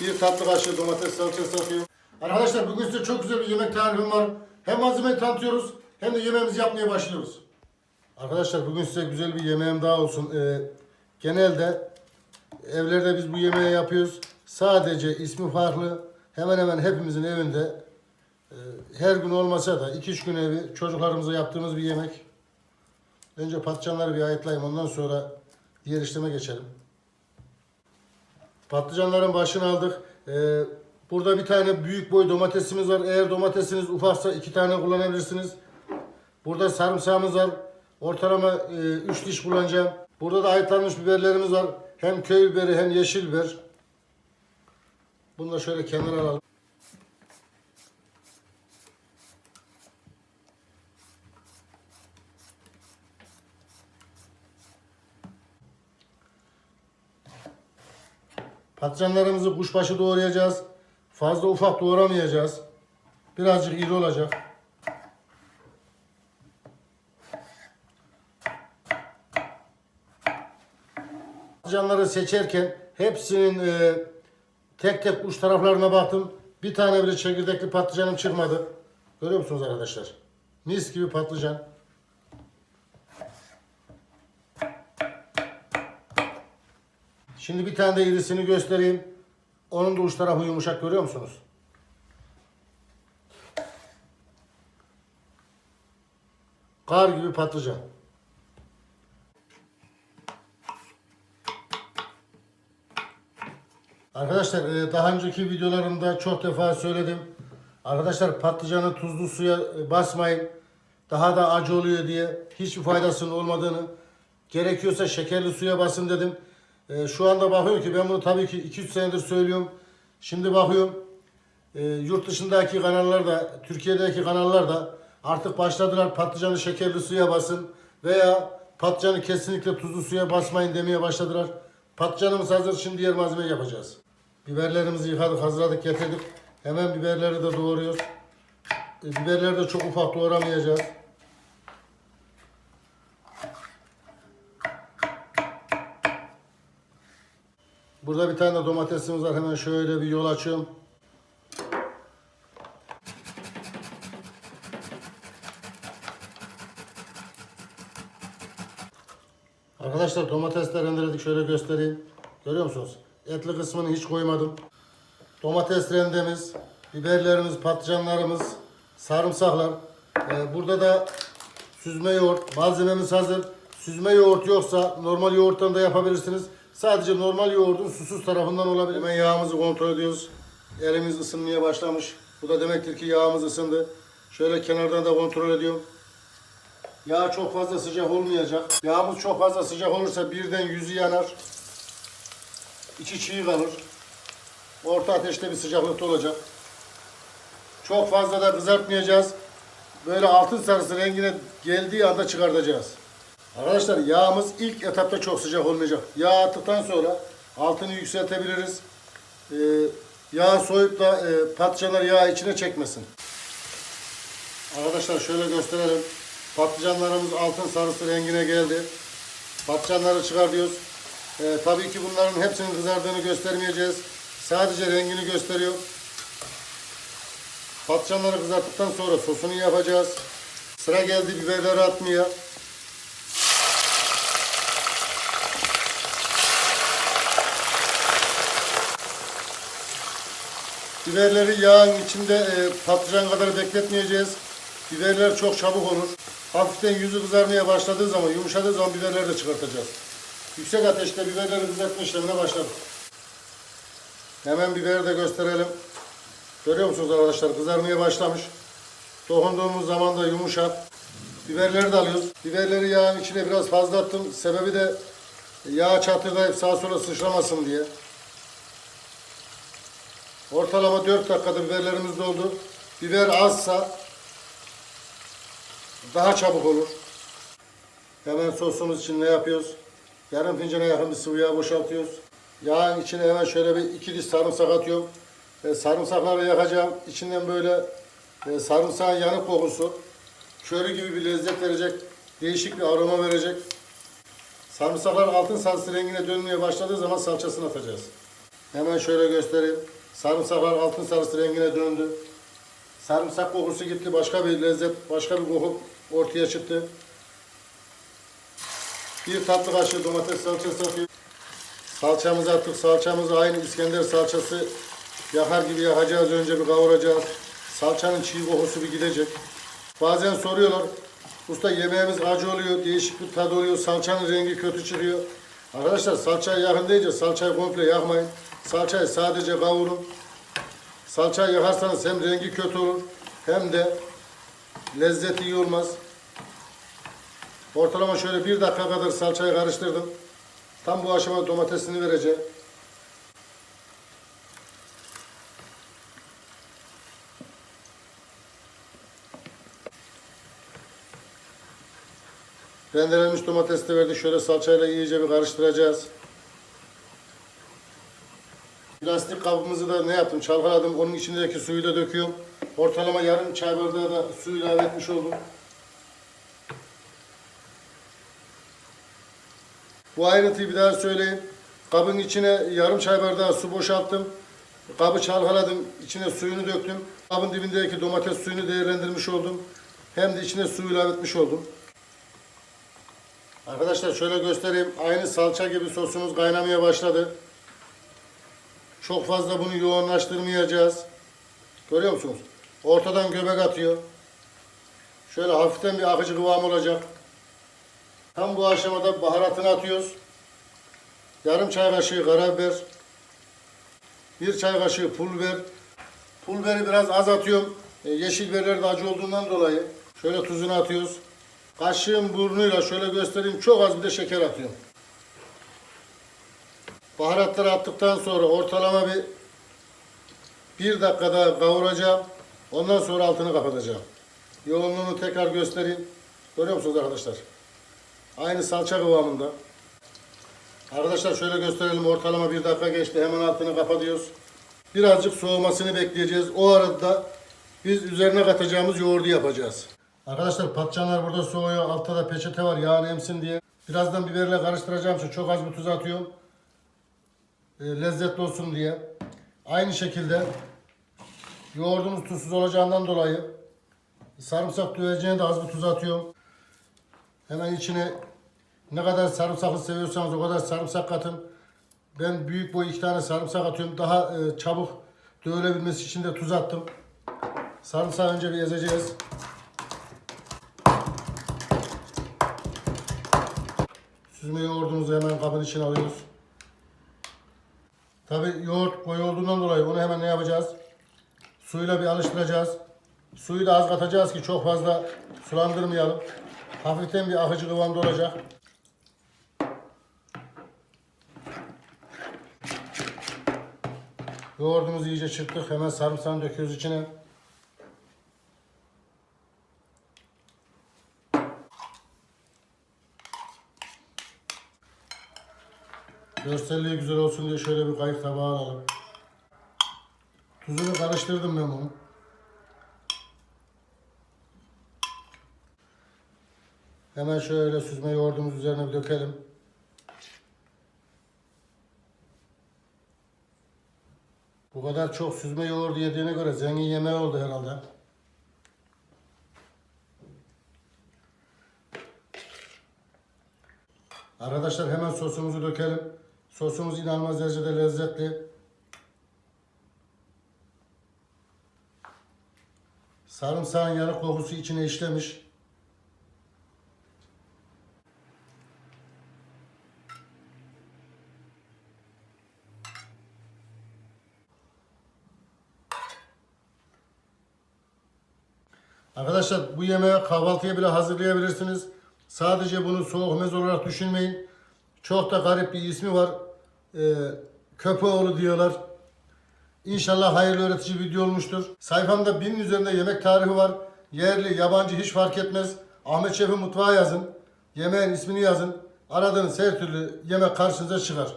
Bir tatlı kaşığı domates salçası atıyorum. Arkadaşlar bugün size çok güzel bir yemek tarifim var. Hem malzemeyi tanıtıyoruz hem de yemeğimizi yapmaya başlıyoruz. Arkadaşlar bugün size güzel bir yemeğim daha olsun. Ee, genelde evlerde biz bu yemeği yapıyoruz. Sadece ismi farklı. Hemen hemen hepimizin evinde e, her gün olmasa da 2-3 gün evi çocuklarımıza yaptığımız bir yemek. Önce patlıcanları bir ayıtlayayım ondan sonra diğer işleme geçelim. Patlıcanların başını aldık. Ee, burada bir tane büyük boy domatesimiz var. Eğer domatesiniz ufaksa iki tane kullanabilirsiniz. Burada sarımsağımız var. Ortalama 3 diş kullanacağım. Burada da ayıtlanmış biberlerimiz var. Hem köy biberi hem yeşil biber. Bunu da şöyle kenara alalım. Patlıcanlarımızı kuşbaşı doğrayacağız. Fazla ufak doğramayacağız. Birazcık iri olacak. Patlıcanları seçerken hepsinin e, tek tek uç taraflarına baktım. Bir tane bile çekirdekli patlıcanım çıkmadı. Görüyor musunuz arkadaşlar? Mis gibi patlıcan. Şimdi bir tane de irisini göstereyim. Onun da uç tarafı yumuşak görüyor musunuz? Kar gibi patlıcan. Arkadaşlar e, daha önceki videolarımda çok defa söyledim. Arkadaşlar patlıcanı tuzlu suya e, basmayın. Daha da acı oluyor diye hiçbir faydasının olmadığını gerekiyorsa şekerli suya basın dedim. E, şu anda bakıyorum ki ben bunu tabii ki 2-3 senedir söylüyorum. Şimdi bakıyorum e, yurt dışındaki kanallar da Türkiye'deki kanallar da artık başladılar patlıcanı şekerli suya basın veya patlıcanı kesinlikle tuzlu suya basmayın demeye başladılar. Patlıcanımız hazır şimdi diğer malzeme yapacağız. Biberlerimizi yıkadık hazırladık getirdik. Hemen biberleri de doğruyoruz. E, biberleri de çok ufak doğramayacağız. Burada bir tane de domatesimiz var. Hemen şöyle bir yol açıyorum. Arkadaşlar domatesler rendeledik. Şöyle göstereyim. Görüyor musunuz? Etli kısmını hiç koymadım. Domates rendemiz, biberlerimiz, patlıcanlarımız, sarımsaklar. Ee, burada da süzme yoğurt. Malzememiz hazır. Süzme yoğurt yoksa normal yoğurttan da yapabilirsiniz. Sadece normal yoğurdun susuz tarafından olabilir. Hemen yağımızı kontrol ediyoruz. Elimiz ısınmaya başlamış. Bu da demektir ki yağımız ısındı. Şöyle kenardan da kontrol ediyorum. Yağ çok fazla sıcak olmayacak. Yağımız çok fazla sıcak olursa birden yüzü yanar. İçi çiğ kalır. Orta ateşte bir sıcaklıkta olacak. Çok fazla da kızartmayacağız. Böyle altın sarısı rengine geldiği anda çıkartacağız. Arkadaşlar yağımız ilk etapta çok sıcak olmayacak. Yağ attıktan sonra altını yükseltebiliriz. Ee, yağ soyup da e, patlıcanlar yağ içine çekmesin. Arkadaşlar şöyle gösterelim. Patlıcanlarımız altın sarısı rengine geldi. Patlıcanları çıkartıyoruz. Ee, tabii ki bunların hepsinin kızardığını göstermeyeceğiz. Sadece rengini gösteriyor. Patlıcanları kızarttıktan sonra sosunu yapacağız. Sıra geldi biberleri atmaya. Biberleri yağın içinde e, patlıcan kadar bekletmeyeceğiz. Biberler çok çabuk olur. Hafiften yüzü kızarmaya başladığı zaman, yumuşadığı zaman biberleri de çıkartacağız. Yüksek ateşte biberleri kızartma işlemine başladık. Hemen biberi de gösterelim. Görüyor musunuz arkadaşlar? Kızarmaya başlamış. Dokunduğumuz zaman da yumuşak. Biberleri de alıyoruz. Biberleri yağın içine biraz fazla attım. Sebebi de yağ çatırlayıp sağa sola sıçramasın diye. Ortalama 4 dakikada biberlerimiz doldu. Biber azsa daha çabuk olur. Hemen sosumuz için ne yapıyoruz? Yarım fincana yakın bir sıvı boşaltıyoruz. Yağın içine hemen şöyle bir iki diş sarımsak atıyorum. E, sarımsakları yakacağım. İçinden böyle e, sarımsağın yanık kokusu köri gibi bir lezzet verecek. Değişik bir aroma verecek. Sarımsaklar altın sarısı rengine dönmeye başladığı zaman salçasını atacağız. Hemen şöyle göstereyim. Sarımsaklar altın sarısı rengine döndü. Sarımsak kokusu gitti. Başka bir lezzet, başka bir koku ortaya çıktı. Bir tatlı kaşığı domates salçası atıyor. Salçamızı attık. Salçamızı aynı İskender salçası yakar gibi yakacağız. Önce bir kavuracağız. Salçanın çiğ kokusu bir gidecek. Bazen soruyorlar. Usta yemeğimiz acı oluyor, değişik bir tadı oluyor, salçanın rengi kötü çıkıyor. Arkadaşlar salçayı yakın deyince salçayı komple yakmayın. Salçayı sadece kavurun. Salçayı yakarsanız hem rengi kötü olur hem de lezzeti iyi olmaz. Ortalama şöyle bir dakika kadar salçayı karıştırdım. Tam bu aşamada domatesini vereceğim. Rendelenmiş domates de verdik. Şöyle salçayla iyice bir karıştıracağız. Plastik kabımızı da ne yaptım? Çalkaladım. Onun içindeki suyu da döküyorum. Ortalama yarım çay bardağı da su ilave etmiş oldum. Bu ayrıntıyı bir daha söyleyeyim. Kabın içine yarım çay bardağı su boşalttım. Kabı çalkaladım. içine suyunu döktüm. Kabın dibindeki domates suyunu değerlendirmiş oldum. Hem de içine su ilave etmiş oldum. Arkadaşlar şöyle göstereyim. Aynı salça gibi sosumuz kaynamaya başladı. Çok fazla bunu yoğunlaştırmayacağız. Görüyor musunuz? Ortadan göbek atıyor. Şöyle hafiften bir akıcı kıvam olacak. Tam bu aşamada baharatını atıyoruz. Yarım çay kaşığı karabiber. Bir çay kaşığı pul biber. Biraz az atıyorum. E, yeşil biberler de acı olduğundan dolayı. Şöyle tuzunu atıyoruz. Kaşığın burnuyla şöyle göstereyim. Çok az bir de şeker atıyorum. Baharatları attıktan sonra ortalama bir bir dakika daha kavuracağım. Ondan sonra altını kapatacağım. Yoğunluğunu tekrar göstereyim. Görüyor musunuz arkadaşlar? Aynı salça kıvamında. Arkadaşlar şöyle gösterelim. Ortalama bir dakika geçti. Hemen altını kapatıyoruz. Birazcık soğumasını bekleyeceğiz. O arada biz üzerine katacağımız yoğurdu yapacağız. Arkadaşlar patlıcanlar burada soğuyor. Altta da peçete var yağını emsin diye. Birazdan biberle karıştıracağım için çok az bir tuz atıyorum. E, lezzetli olsun diye. Aynı şekilde yoğurdumuz tuzsuz olacağından dolayı sarımsak döveceğine de az bir tuz atıyorum. Hemen içine ne kadar sarımsaklı seviyorsanız o kadar sarımsak katın. Ben büyük boy iki tane sarımsak atıyorum. Daha e, çabuk dövülebilmesi için de tuz attım. Sarımsağı önce bir ezeceğiz. Süzme yoğurdumuzu hemen kabın içine alıyoruz. Tabi yoğurt koyu olduğundan dolayı bunu hemen ne yapacağız? Suyla bir alıştıracağız. Suyu da az katacağız ki çok fazla sulandırmayalım. Hafiften bir akıcı kıvamda olacak. Yoğurdumuzu iyice çırptık. Hemen sarımsağını döküyoruz içine. Görselliği güzel olsun diye şöyle bir kayık tabağı alalım. Tuzunu karıştırdım ben bunu. Hemen şöyle süzme yoğurdumuz üzerine dökelim. Bu kadar çok süzme yoğurdu yediğine göre zengin yemeği oldu herhalde. Arkadaşlar hemen sosumuzu dökelim. Sosumuz inanılmaz derecede lezzetli. Sarımsağın yanık kokusu içine işlemiş. Arkadaşlar bu yemeği kahvaltıya bile hazırlayabilirsiniz. Sadece bunu soğuk meze olarak düşünmeyin. Çok da garip bir ismi var. Ee, Köpeğoğlu diyorlar. İnşallah hayırlı öğretici video olmuştur. Sayfamda binin üzerinde yemek tarifi var. Yerli, yabancı hiç fark etmez. Ahmet Şef'in mutfağı yazın. Yemeğin ismini yazın. Aradığınız her türlü yemek karşınıza çıkar.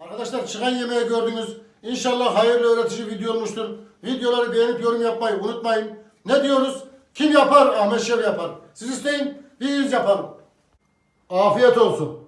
Arkadaşlar çıkan yemeği gördünüz. İnşallah hayırlı öğretici video olmuştur. Videoları beğenip yorum yapmayı unutmayın. Ne diyoruz? Kim yapar? Ahmet Şef yapar. Siz isteyin, biz yapalım. Afiyet olsun.